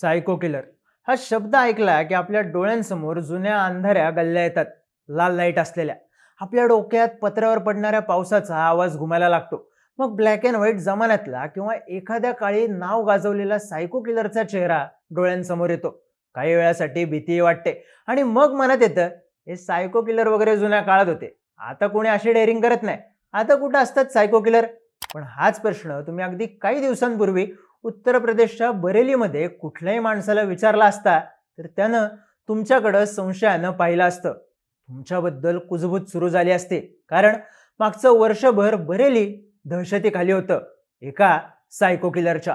Saiko killer हा शब्द ऐकला की आपल्या डोळ्यांसमोर जुन्या अंधाऱ्या गल्ल्या येतात. लाल लाइट असलेल्या. आपल्या डोक्यात पत्र्यावर पडणाऱ्या पावसाचा आवाज घुमायला लागतो. मग ब्लॅक अँड व्हाईट जमान्यातला किंवा एखाद्या काळी नाव गाजवलेला सायको किलरचा चेहरा डोळ्यांसमोर येतो. काही वेळासाठी भीती वाटते. आणि मग मनात येतं हे सायको किलर वगैरे जुन्या काळात होते. आता कोणी अशी डेअरिंग करत नाही. आता कुठं असतात सायको किलर पण हाच प्रश्न तुम्ही अगदी काही दिवसांपूर्वी उत्तर प्रदेशच्या बरेलीमध्ये कुठल्याही माणसाला विचारला असता तर त्यानं तुमच्याकडं संशयानं पाहिलं असतं. तुमच्याबद्दल कुजबूज सुरू झाली असते. कारण मागचं वर्षभर बरेली दहशतीखाली होतं. एका सायको किलरच्या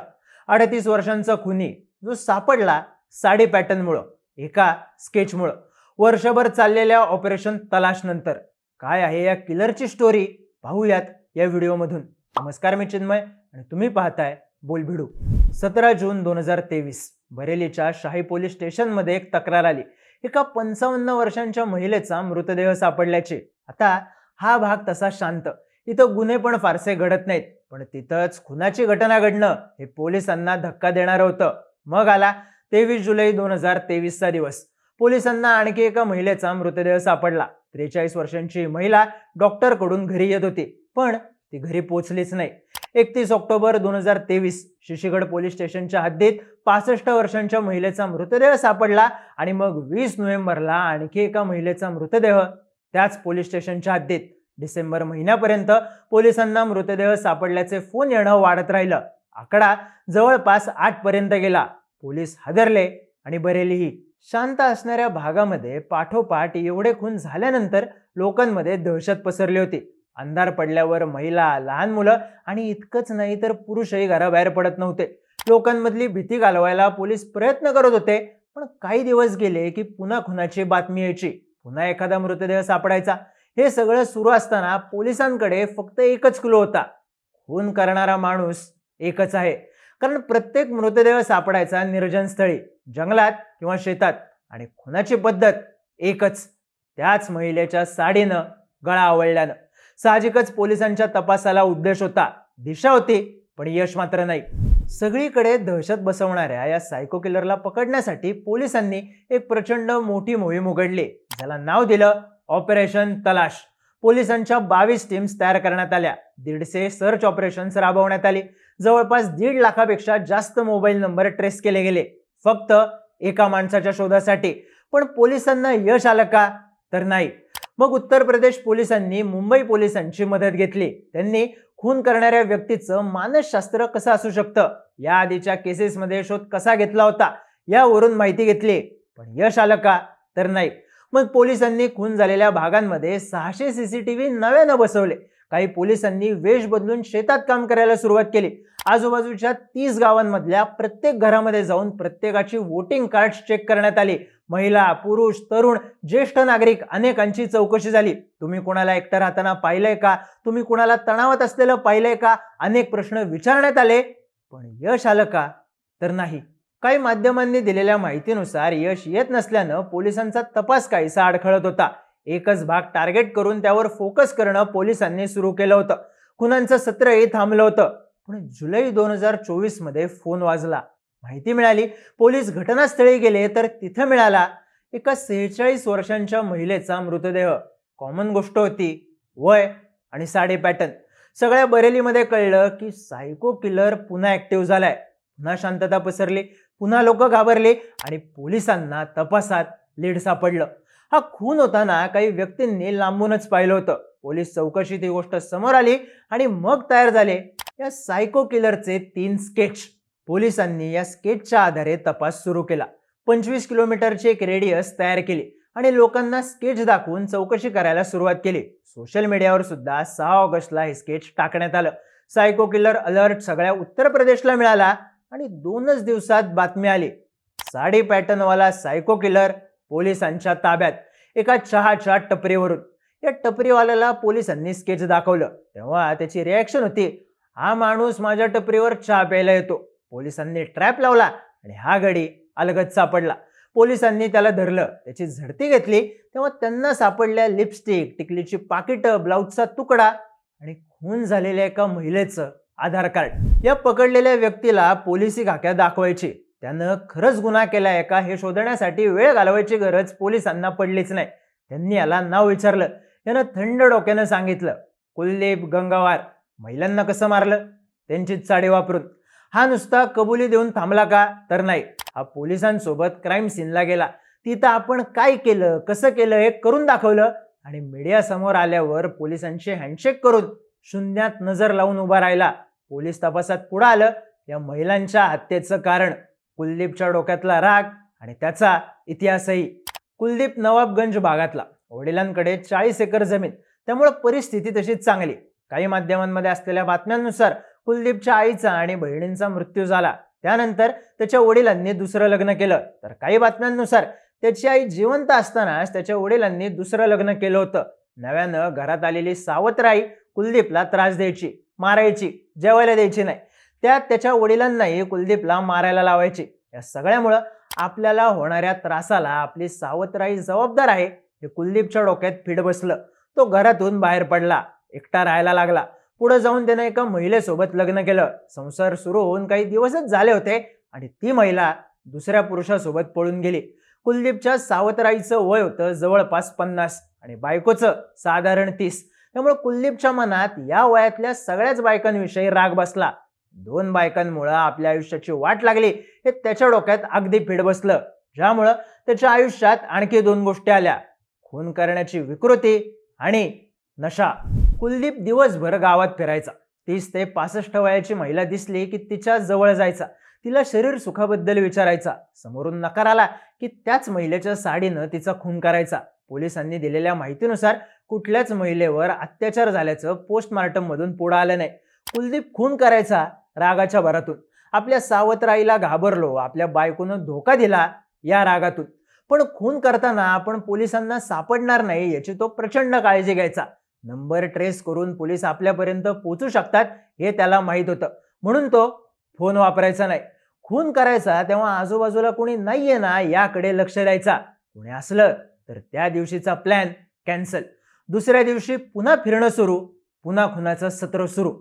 अडतीस वर्षांचा खुनी जो सापडला साडी पॅटर्नमुळं एका स्केचमुळं. वर्षभर चाललेल्या ऑपरेशन तलाश नंतर काय आहे या किलरची स्टोरी पाहूयात या व्हिडिओमधून नमस्कार मी चिन्मय आणि तुम्ही पाहताय बोलभिडू. सतरा जून दोन हजार तेवीस बरेलीच्या शाही पोलीस स्टेशनमध्ये एक तक्रार आली. एका पंचावन्न वर्षांच्या महिलेचा मृतदेह सापडल्याचे. आता हा भाग तसा शांत. इथं गुन्हे पण फारसे घडत नाहीत. पण तिथंच खुनाची घटना घडणं हे पोलिसांना धक्का देणार होतं. मग आला तेवीस जुलै दोन हजार तेवीसचा दिवस. पोलिसांना आणखी एका महिलेचा मृतदेह सापडला. त्रेचाळीस वर्षांची महिला डॉक्टरकडून घरी येत होती. पण ती घरी पोचलीच नाही. एकतीस ऑक्टोबर दोन हजार तेवीस शिशीगड पोलीस स्टेशनच्या हद्दीत पासष्ट वर्षांच्या महिलेचा मृतदेह सापडला आणि मग वीस नोव्हेंबरला आणखी एका महिलेचा मृतदेह त्याच पोलीस स्टेशनच्या हद्दीत. डिसेंबर महिन्यापर्यंत पोलिसांना मृतदेह सापडल्याचे फोन येणं वाढत राहिलं. आकडा जवळपास आठ पर्यंत गेला. पोलीस हादरले आणि बरेलीही. शांत असणाऱ्या भागामध्ये पाठोपाठ एवढे खून झाल्यानंतर लोकांमध्ये दहशत पसरली होती. अंधार पडल्यावर महिला लहान मुलं आणि इतकंच नाही तर पुरुषही घराबाहेर पडत नव्हते. लोकांमधली भीती घालवायला पोलीस प्रयत्न करत होते पण काही दिवस गेले की पुन्हा खुनाची बातमी यायची. पुन्हा एखादा मृतदेह सापडायचा. हे सगळं सुरू असताना पोलिसांकडे फक्त एकच क्लू होता. खून करणारा माणूस एकच आहे. कारण प्रत्येक मृतदेह सापडायचा निर्जन स्थळी जंगलात किंवा शेतात आणि खुनाची पद्धत एकच. त्याच महिलेच्या साडीनं गळा आवळल्यानं. साहजिकच पोलिसांच्या तपासाला उद्देश होता. दिशा होती पण यश मात्र नाही. सगळीकडे दहशत बसवणाऱ्या या सायको किलरला पकडण्यासाठी पोलिसांनी एक प्रचंड मोठी मोहीम उघडली. ज्याला नाव दिलं ऑपरेशन तलाश पोलिसांच्या बावीस टीम्स तयार करण्यात आल्या. दीडशे सर्च ऑपरेशन्स राबवण्यात आली. जवळपास दीड लाखापेक्षा जास्त मोबाईल नंबर ट्रेस केले गेले. फक्त एका माणसाच्या शोधासाठी. पण पोलिसांना यश आलं का? तर नाही. मग उत्तर प्रदेश पोलिसांनी मुंबई पोलिसांची मदत घेतली. त्यांनी खून करणाऱ्या व्यक्तीचं मानसशास्त्र कसं असू शकतं? या आधीच्या केसेसमध्ये शोध कसा घेतला होता? यावरून माहिती घेतली. पण यश आलं का? तर नाही. मग पोलिसांनी खून झालेल्या भागांमध्ये सहाशे सीसीटीव्ही नव्यानं बसवले. काही पोलिसांनी वेश बदलून शेतात काम करायला सुरुवात केली. आजूबाजूच्या तीस गावांमधल्या प्रत्येक घरामध्ये जाऊन प्रत्येकाची वोटिंग कार्ड चेक करण्यात आली. महिला पुरुष तरुण ज्येष्ठ नागरिक अनेकांची चौकशी झाली. तुम्ही कोणाला एकटं राहताना पाहिलंय का? तुम्ही कोणाला तणावात असलेलं पाहिलंय का? अनेक प्रश्न विचारण्यात आले पण यश आलं का? तर नाही. काही माध्यमांनी दिलेल्या माहितीनुसार यश येत नसल्यानं पोलिसांचा तपास काहीसा अडखळत होता. एकच भाग टार्गेट करून त्यावर फोकस करणं पोलिसांनी सुरू केलं होतं. खुनांचं सत्रही थांबलं होतं. पण जुलै दोन हजार चोवीसमध्ये फोन वाजला. माहिती मिळाली. पोलीस घटनास्थळी गेले तर तिथं मिळाला एका सेहेचाळीस वर्षांच्या महिलेचा मृतदेह. कॉमन गोष्ट होती. वय आणि साडी पॅटर्न सगळ्या बरेलीमध्ये कळलं की सायको किलर पुन्हा ऍक्टिव्ह झालाय. पुन्हा शांतता पसरली. पुन्हा लोक घाबरले आणि पोलिसांना तपासात लीड सापडलं. हा खून होताना काही व्यक्तींनी लांबूनच पाहिलं होतं. पोलीस चौकशीत ही गोष्ट समोर आली आणि मग तयार झाले. या सायको किलरचे तीन स्केच पोलिसांनी या स्केचच्या आधारे तपास सुरू केला. पंचवीस किलोमीटरची एक रेडियस तयार केली आणि लोकांना स्केच दाखवून चौकशी करायला सुरुवात केली. सोशल मीडियावर सुद्धा सहा ऑगस्टला हे स्केच टाकण्यात आलं. सायको किलर अलर्ट सगळ्या उत्तर प्रदेशला मिळाला आणि दोनच दिवसात बातमी आली. साडी पॅटर्नवाला सायको किलर पोलिसांच्या ताब्यात एका चहाच्या टपरीवरून. या टपरीवाल्याला पोलिसांनी स्केच दाखवलं. तेव्हा त्याची रिॲक्शन होती हा माणूस माझ्या टपरीवर चहा प्यायला येतो. पोलिसांनी ट्रॅप लावला आणि हा गडी अलगद सापडला. पोलिसांनी त्याला धरलं त्याची झडती घेतली तेव्हा त्यांना सापडल्या लिपस्टिक टिकलीची पाकिटं ब्लाऊजचा तुकडा आणि खून झालेल्या एका महिलेचं आधार कार्ड. या पकडलेल्या व्यक्तीला पोलिसी खाक्या दाखवायची. त्यानं खरंच गुन्हा केलाय का हे शोधण्यासाठी वेळ घालवायची गरज पोलिसांना पडलीच नाही. त्यांनी याला नाव विचारलं. यानं थंड डोक्यानं सांगितलं कुलदीप गंगावार. महिलांना कसं मारलं? त्यांचीच साडी वापरून. हा नुसता कबुली देऊन थांबला का? तर नाही. हा पोलिसांसोबत क्राईम सीनला गेला. तिथं आपण काय केलं? कसं केलं? हे करून दाखवलं आणि मीडिया समोर आल्यावर पोलिसांशी हँडशेक करून शून्यात नजर लावून उभा राहिला. पोलीस तपासात पुढं आलं. या महिलांच्या हत्येचं कारण कुलदीपच्या डोक्यातला राग आणि त्याचा इतिहासही. कुलदीप नवाबगंज भागातला. वडिलांकडे चाळीस एकर जमीन. त्यामुळे परिस्थिती तशीच चांगली. काही माध्यमांमध्ये असलेल्या बातम्यांनुसार कुलदीपच्या आईचा आणि बहिणींचा मृत्यू झाला. त्यानंतर त्याच्या वडिलांनी दुसरं लग्न केलं. तर काही बातम्यांनुसार त्याची आई जिवंत असतानाच त्याच्या वडिलांनी दुसरं लग्न केलं होतं. नव्यानं घरात आलेली सावत्र आई कुलदीपला त्रास द्यायची मारायची जेवायला द्यायची नाही. त्यात त्याच्या वडिलांनाही कुलदीपला मारायला लावायची. या सगळ्यामुळं आपल्याला होणाऱ्या त्रासाला आपली सावत्राई जबाबदार आहे हे कुलदीपच्या डोक्यात फिड बसलं. तो घरातून बाहेर पडला एकटा राहायला लागला. पुढे जाऊन त्यानं एका महिलेसोबत लग्न केलं. संसार सुरू होऊन काही दिवसच झाले होते आणि ती महिला दुसऱ्या पुरुषासोबत पळून गेली. कुलदीपच्या सावतराईचं वय होतं जवळपास पन्नास आणि बायकोचं साधारण तीस. त्यामुळे कुलदीपच्या मनात या वयातल्या सगळ्याच बायकांविषयी राग बसला. दोन बायकांमुळं आपल्या आयुष्याची वाट लागली. हे त्याच्या डोक्यात अगदी फिड बसलं. ज्यामुळं त्याच्या आयुष्यात आणखी दोन गोष्टी आल्या. खून करण्याची विकृती आणि नशा. कुलदीप दिवसभर गावात फिरायचा. तीस ते पासष्ट वयाची महिला दिसली की तिच्या जवळ जायचा. तिला शरीर सुखाबद्दल विचारायचा. समोरून नकार आला की त्याच महिलेच्या साडीनं तिचा खून करायचा. पोलिसांनी दिलेल्या माहितीनुसार कुठल्याच महिलेवर अत्याचार झाल्याचं पोस्टमार्टम मधून पुढं आलं नाही. कुलदीप खून करायचा रागाच्या भरातून. आपल्या सावत्राईला घाबरलो आपल्या बायकोनं धोका दिला या रागातून. पण खून करताना आपण पोलिसांना सापडणार नाही याची तो प्रचंड काळजी घ्यायचा. नंबर ट्रेस करून पोलीस आपल्यापर्यंत पोचू शकतात हे त्याला माहीत होतं. म्हणून तो फोन वापरायचा नाही. खून करायचा तेव्हा आजूबाजूला कोणी नाहीये ना याकडे लक्ष द्यायचा. कोणी असलं तर त्या दिवशीचा प्लॅन कॅन्सल दुसऱ्या दिवशी पुन्हा फिरणं सुरू पुन्हा खुनाचं सत्र सुरू.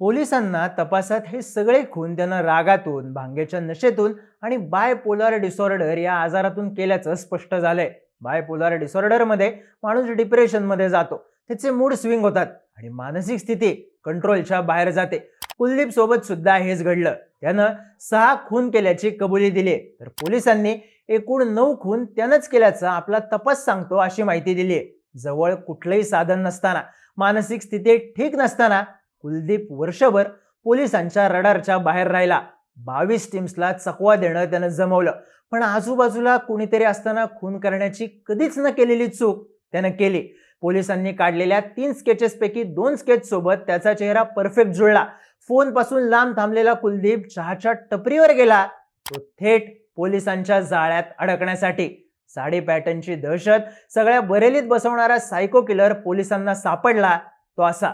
पोलिसांना तपासात हे सगळे खून त्यानं रागातून भांगेच्या नशेतून आणि बायपोलर डिसऑर्डर या आजारातून केल्याचं स्पष्ट झालंय. बायपोलर डिसऑर्डरमध्ये माणूस डिप्रेशनमध्ये जातो. त्याचे मूड स्विंग होतात आणि मानसिक स्थिती कंट्रोलच्या बाहेर जाते. कुलदीप सोबत सुद्धा हेच घडलं. त्यानं सहा खून केल्याची कबुली दिली. तर पोलिसांनी एकूण नऊ खून त्यानंच केल्याचा आपला तपास सांगतो अशी माहिती दिली. जवळ कुठलंही साधन नसताना मानसिक स्थिती ठीक नसताना कुलदीप वर्षभर पोलिसांच्या रडारच्या बाहेर राहिला. बावीस टीम्सला चकवा देणं त्यानं जमवलं. पण आजूबाजूला कुणीतरी असताना खून करण्याची कधीच न केलेली चूक त्यानं केली. पोलिसांनी काढलेल्या तीन स्केचेसपैकी दोन स्केच सोबत त्याचा चेहरा परफेक्ट जुळला. फोनपासून लांब थांबलेला कुलदीप चहाच्या टपरीवर गेला. तो थेट पोलिसांच्या जाळ्यात अडकण्यासाठी. साडी पॅटर्नची दहशत सगळ्या बरेलीत बसवणारा सायको किलर पोलिसांना सापडला तो असा.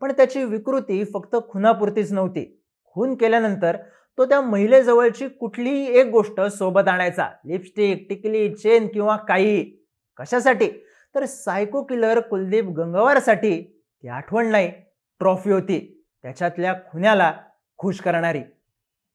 पण त्याची विकृती फक्त खुनापुरतीच नव्हती. खून केल्यानंतर तो त्या महिलेजवळची कुठलीही एक गोष्ट सोबत आणायचा. लिपस्टिक टिकली चेन किंवा काही. कशासाठी? तर सायको किलर कुलदीप गंगवारसाठी ती आठवण नाही. ट्रॉफी होती. त्याच्यातल्या खुन्याला खुश करणारी.